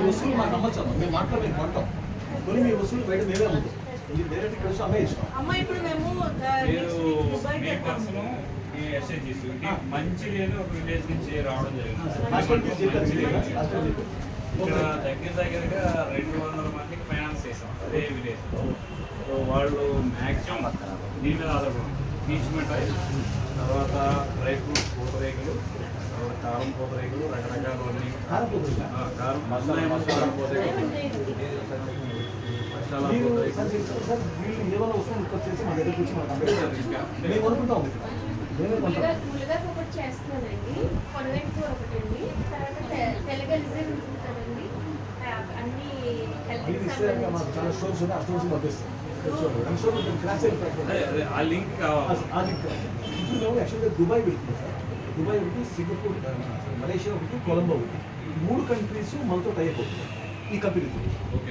వస్తువులు మాకు అమ్మచ్చమ్మా మేము మాట్లాడలేదు కొంటాం కొని మీ వస్తువులు బయట మేమే అమ్ముతాం. ఇది డైరెక్ట్ వచ్చి అమ్మే ఇష్టం అమ్మ ఇప్పుడు మేము ఈ ఎస్ఐ చేసి మంచిది అని ఒక విలేజ్ నుంచి రావడం జరిగింది. ఇక్కడ దగ్గర దగ్గరగా రెండు వందల మందికి ఫైనాన్స్ చేసాం అదే విలేజ్. సో వాళ్ళు మ్యాక్సిమం దీని మీద ఆధారపడి పీచ్ మిఠాయి తర్వాత డ్రై ఫ్రూట్స్ పూతరేకులు తర్వాత కారం పూతరేకులు రకరకాలవన్నీ కారం మసాలా మసాలా పూతరేకులు. మసాలా మీరు పూతరేకులు. సార్ వీళ్ళు మా దగ్గరికి వచ్చి మాకు మేము ములుగాకు ఒకటి చేస్తున్నానండి. కూర తర్వాత తెలగలిజం ఉంటుందండి అన్ని దుబాయ్ వెళ్తున్నాం సార్? దుబాయ్ ఒకటి సింగపూర్ మలేషియా ఒకటి కొలంబో ఒకటి. ఈ మూడు కంట్రీస్ మనతో టైప్ అవుతుంది ఈ.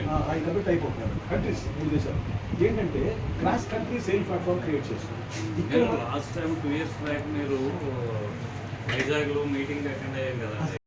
ఆ, ఈ కంపెనీ టైప్ అవుతున్నారు కంట్రీస్ మూడు దేశాలు ఏంటంటే cross country sale platform create చేస్తుంది. ఇక్కడ last time two years back మీరు వైజాగ్లో మీటింగ్ అటెండ్ అయ్యారు కదా.